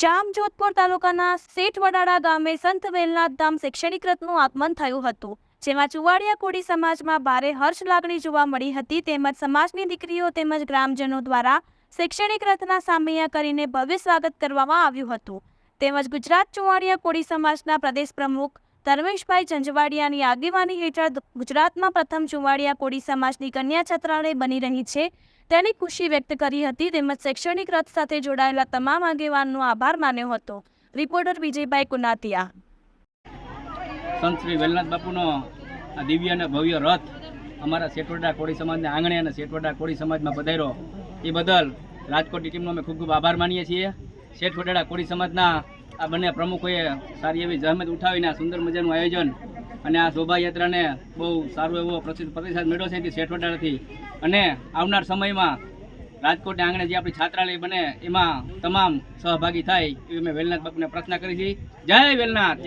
જામજોધપુર તાલુકાના શેઠવડાળા ગામે સંત વેલનાથ ધામ શૈક્ષણિક રથનું આગમન થયું હતું, જેમાં ચુવાડિયા કોળી સમાજમાં ભારે હર્ષ લાગણી જોવા મળી હતી. તેમજ સમાજની દીકરીઓ તેમજ ગ્રામજનો દ્વારા શૈક્ષણિક રથના સામૈયા કરીને ભવ્ય સ્વાગત કરવામાં આવ્યું હતું. તેમજ ગુજરાત ચુવાડિયા કોળી સમાજના પ્રદેશ પ્રમુખ ધર્મેશભાઈ ઝંઝવાડિયાની આગેવાની હેઠળ ગુજરાતમાં પ્રથમ ચુવાડિયા કોળી સમાજની કન્યા છત્રાલય બની રહી છે. તેની ખુશી વ્યક્ત કરી હતી. તેમજ શૈક્ષણિક રથ સાથે જોડાયેલા તમામ આગેવાનનો આભાર માન્યો હતો. રિપોર્ટર વિજયભાઈ કુનાતિયા. સંત શ્રી વેલનાથ બાપુનો આ દિવ્ય અને ભવ્ય રથ અમારા શેઠવડા કોળી સમાજના આંગણે અને શેઠવડા કોળી સમાજમાં પધાર્યો. એ બદલ રાજકોટની ટીમનો અમે ખૂબ ખૂબ આભાર માનીએ છીએ. શેઠવડા કોળી સમાજના આ બંને પ્રમુખોએ સારી એવી જહેમત ઉઠાવીને આ સુંદર મજાનું આયોજન અને આ શોભાયાત્રાને બહુ સારો એવો પ્રસિદ્ધ પ્રતિસાદ મેળવ્યો છે કે શેઠવડાથી અને આવનાર સમયમાં રાજકોટના આંગણે જે આપણી છાત્રાલય બને, એમાં તમામ સહભાગી થાય એવી અમે વેલનાથ બાપુને પ્રાર્થના કરી છે. જય વેલનાથ!